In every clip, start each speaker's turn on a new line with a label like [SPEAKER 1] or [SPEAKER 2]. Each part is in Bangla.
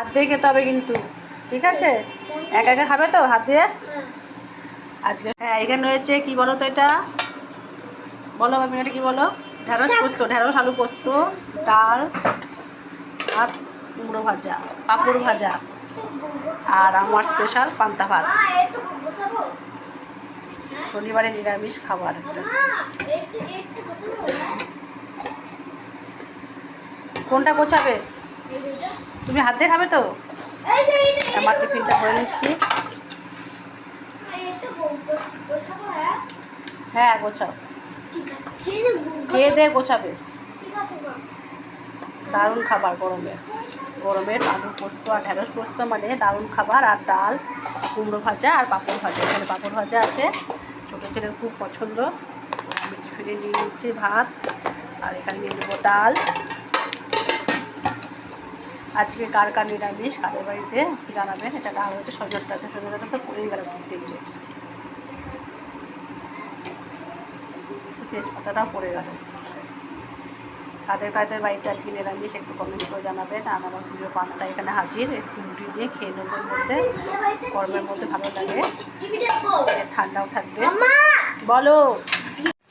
[SPEAKER 1] হাত দিয়ে খেতে হবে কিন্তু ঠিক আছে? একা একা খাবে তো হাত দিয়ে? আজকে হ্যাঁ এখানে রয়েছে কি বলো তো এটা? বলো আমি এটা কি বলো? ঢেঁড়স পোস্ত ঢেঁড়স আলু পোস্ত ডাল ভাত কুমড়ো ভাজা পাঁপড় ভাজা আর আমার স্পেশাল পান্তা ভাত। শনিবারে নিরামিষ খাবার একটা। কোনটা গোছাবে? তুমি হাত খাবে তো? আমার টিফিনটা করে নিচ্ছি। হ্যাঁ? গোছাও। খেয়ে দিয়ে গোছাবে। দারুণ খাবার গরমের। গরমের আলু পোস্ত আর ঢেঁড়স পোস্ত মানে দারুণ খাবার আর ডাল কুমড়ো ভাজা আর পাঁপড় ভাজা। এখানে পাঁপড় ভাজা আছে। ছোটো ছেলের খুব পছন্দ। আমি টিফিনে নিয়ে নিচ্ছি ভাত। আর এখানে নিয়ে নেব ডাল। আজকে কার কার নিরামিষ, কাদের বাড়িতে জানাবেন, এটা ডাল হচ্ছে সজনটা তো সজনটা তো পড়েই গেল তুলতে গিয়ে তেজপাতাটাও পড়ে গেল। কাদের কাদের বাড়িতে আজকে নিরামিষ একটু কমেন্ট করে জানাবেন আর আমার প্রিয় পান্তা এখানে হাজির, একটু রুটি দিয়ে খেয়ে নেব এর মধ্যে। গরমের মধ্যে ভালো লাগে। ঠান্ডাও থাকবে। বলো।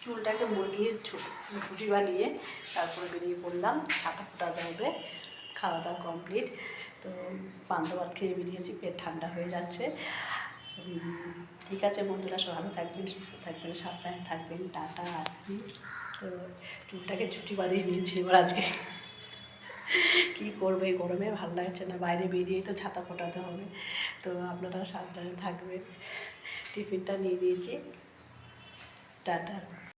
[SPEAKER 1] চুলটাকে মুরগির ছুটি বানিয়ে তারপরে বেরিয়ে পড়লাম, ছাতা ফুটাতে হবে। খাওয়া দাওয়া কমপ্লিট তো পান্তা ভাত খেয়ে বেরিয়েছি পেট ঠান্ডা হয়ে যাচ্ছে। ঠিক আছে বন্ধুরা, সব ভালো থাকবেন, সুস্থ থাকবেন, সাবধানে থাকবেন। টাটা, আসি। তো চুলটাকে ছুটি বাঁধিয়ে নিয়েছি এবার আজকে। কী করব, এই গরমে ভালো লাগছে না, বাইরে বেরিয়েই তো ছাতা ফোটাতে হবে। তো আপনারা সাবধানে থাকবেন। টিফিনটা নিয়ে নিয়েছি। টাটা।